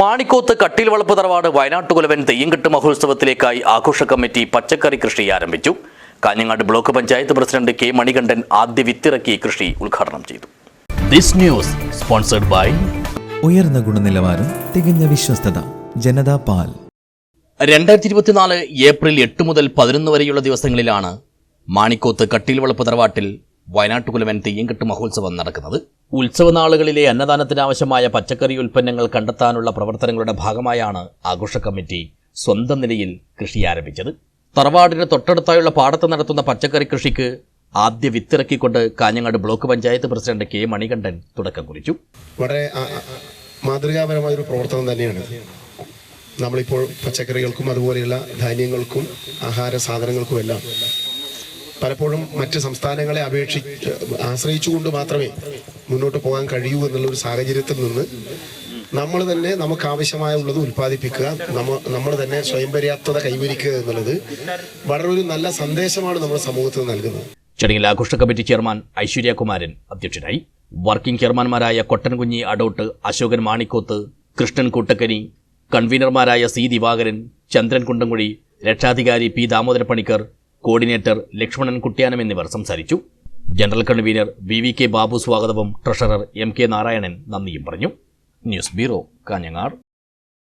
മാണിക്കോത്ത് കട്ടിൽ വളപ്പ് തറവാട് വയനാട്ടുകുലവൻ തെയ്യംകെട്ട് മഹോത്സവത്തിലേക്കായി ആഘോഷ കമ്മിറ്റി പച്ചക്കറി കൃഷി ആരംഭിച്ചു. Kanhangad block panchayat president K Manikandan ആദ്യ വിത്തിറക്കി കൃഷി ഉദ്ഘാടനം ചെയ്തു. ദിസ് ന്യൂസ് സ്പോൺസർഡ് ബൈ ഉയർന്ന ഗുണനിലവാരം തികഞ്ഞ വിശ്വസ്തത ജനതാ പാൽ. രണ്ടായിരത്തി ഇരുപത്തിനാല് ഏപ്രിൽ എട്ട് മുതൽ പതിനൊന്ന് വരെയുള്ള ദിവസങ്ങളിലാണ് മാണിക്കോത്ത് കട്ടിൽ വളപ്പ് തറവാട്ടിൽ വയനാട്ടുകുലവൻ തെയ്യംകെട്ട് മഹോത്സവം നടക്കുന്നത്. ഉത്സവ നാളുകളിലെ അന്നദാനത്തിനാവശ്യമായ പച്ചക്കറി ഉൽപ്പന്നങ്ങൾ കണ്ടെത്താനുള്ള പ്രവർത്തനങ്ങളുടെ ഭാഗമായാണ് ആഘോഷ കമ്മിറ്റി സ്വന്തം നിലയിൽ കൃഷി ആരംഭിച്ചത്. തറവാടിന് തൊട്ടടുത്തായുള്ള പാടത്ത് നടത്തുന്ന പച്ചക്കറി കൃഷിക്ക് ആദ്യ വിത്തിറക്കിക്കൊണ്ട് Kanhangad block panchayat president K Manikandan തുടക്കം കുറിച്ചു. വളരെ മാതൃകാപരമായ ഒരു പ്രവർത്തനം തന്നെയാണ് നമ്മളിപ്പോൾ പച്ചക്കറികൾക്കും അതുപോലെയുള്ള ധാന്യങ്ങൾക്കും ആഹാര സാധനങ്ങൾക്കുമെല്ലാം പലപ്പോഴും മറ്റ് സംസ്ഥാനങ്ങളെ അപേക്ഷി ആശ്രയിച്ചുകൊണ്ട് മാത്രമേ മുന്നോട്ട് പോകാൻ കഴിയൂ എന്നുള്ള ഒരു സാഹചര്യത്തിൽ നിന്ന് നമ്മൾ തന്നെ നമുക്ക് ആവശ്യമായ ഉള്ളത് ഉൽപ്പാദിപ്പിക്കുക നമ്മ നമ്മൾ തന്നെ സ്വയം പര്യാപ്തത കൈവരിക്കുക എന്നുള്ളത് വളരെ ഒരു നല്ല സന്ദേശമാണ് നമ്മുടെ സമൂഹത്തിന് നൽകുന്നത്. ചടങ്ങിൽ ആഘോഷ കമ്മിറ്റി ചെയർമാൻ ഐശ്വര്യകുമാരൻ അധ്യക്ഷനായി. വർക്കിംഗ് ചെയർമാൻമാരായ കൊട്ടൻകുഞ്ഞി അടോട്ട് അശോകൻ മാണിക്കോത്ത് കൃഷ്ണൻ കൂട്ടക്കനി കൺവീനർമാരായ സി ദിവാകരൻ ചന്ദ്രൻ കുണ്ടംകുഴി രക്ഷാധികാരി പി ദാമോദര പണിക്കർ കോർഡിനേറ്റർ ലക്ഷ്മണൻ കുട്ടിയാനം എന്നിവർ സംസാരിച്ചു. General convener V V K Babu സ്വാഗതവും ട്രഷറർ എം കെ നാരായണൻ നന്ദിയും പറഞ്ഞു. News bureau Kanhangad.